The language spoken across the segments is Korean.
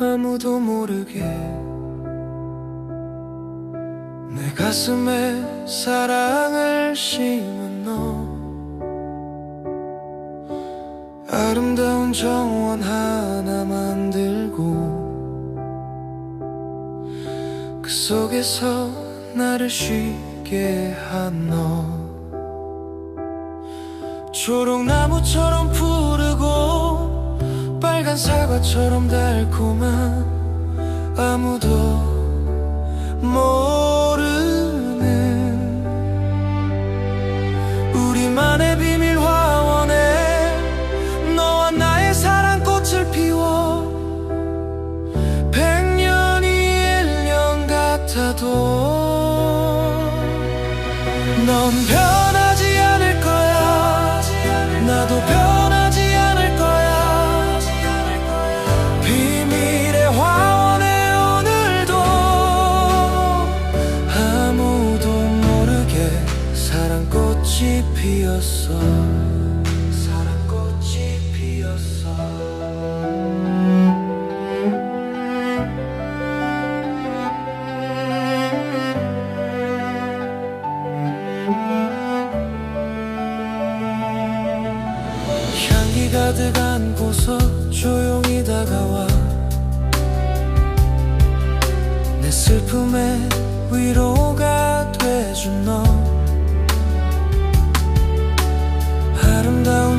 아무도 모르게. 내 가슴에 사랑을 심은 너. 아름다운 정원 하나 만들고 그 속에서 나를 쉬게 한 너. 초록나무처럼 푸르고 사과처럼 달콤한 아무도 모르는 우리만의 비밀 화원에 너와 나의 사랑 꽃을 피워 백년이 일년 같아도 넌변 피었어. 사랑꽃이 피었어. 향기 가득한 곳서 조용히 다가와. 내 슬픔에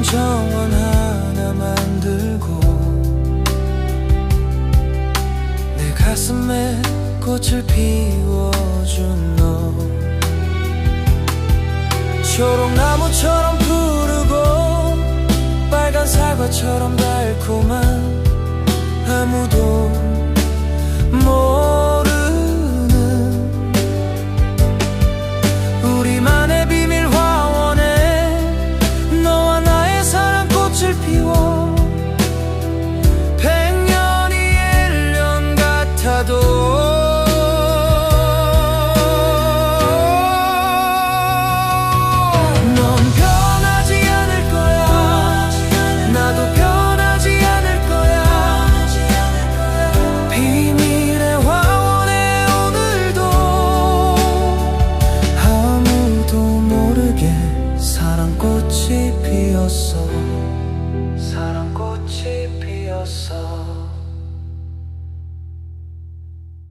정원 하나 만들고 내 가슴에 꽃을 피워준 너. 초록나무처럼 푸르고 빨간 사과처럼 달콤한